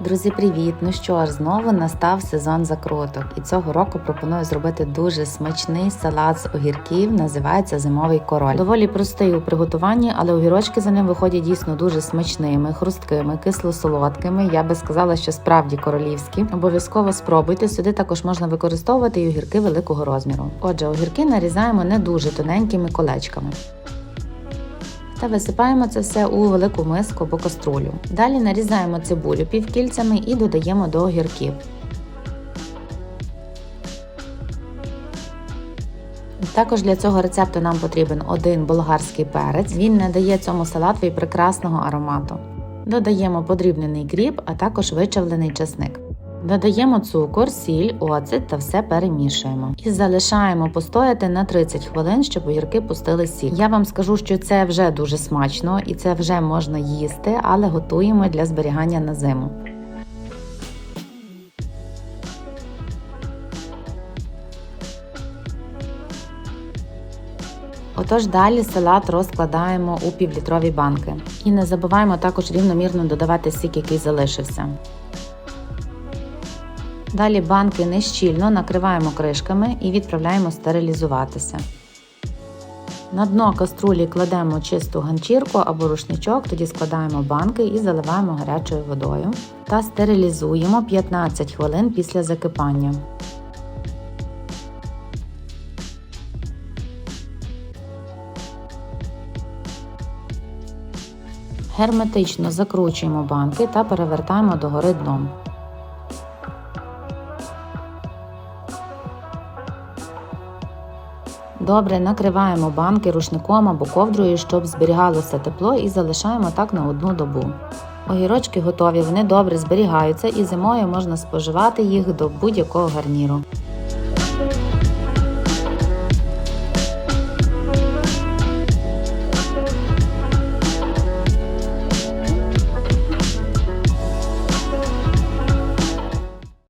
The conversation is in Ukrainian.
Друзі, привіт! Ну що ж, знову настав сезон закруток, і цього року пропоную зробити дуже смачний салат з огірків. Називається зимовий король. Доволі простий у приготуванні, але огірочки за ним виходять дійсно дуже смачними, хрусткими, кисло-солодкими. Я би сказала, що справді королівські. Обов'язково спробуйте. Сюди також можна використовувати і огірки великого розміру. Отже, огірки нарізаємо не дуже тоненькими колечками. Та висипаємо це все у велику миску або каструлю. Далі нарізаємо цибулю півкільцями і додаємо до огірків. Також для цього рецепту нам потрібен один болгарський перець. Він надає цьому салатові прекрасного аромату. Додаємо подрібнений кріп, а також вичавлений часник. Додаємо цукор, сіль, оцет та все перемішуємо. І залишаємо постояти на 30 хвилин, щоб огірки пустили сіль. Я вам скажу, що це вже дуже смачно і це вже можна їсти, але готуємо для зберігання на зиму. Отож далі салат розкладаємо у півлітрові банки. І не забуваємо також рівномірно додавати сік, який залишився. Далі банки нещільно накриваємо кришками і відправляємо стерилізуватися. На дно каструлі кладемо чисту ганчірку або рушничок, тоді складаємо банки і заливаємо гарячою водою та стерилізуємо 15 хвилин після закипання. Герметично закручуємо банки та перевертаємо догори дном. Добре накриваємо банки рушником або ковдрою, щоб зберігалося тепло і залишаємо так на одну добу. Огірочки готові, вони добре зберігаються і зимою можна споживати їх до будь-якого гарніру.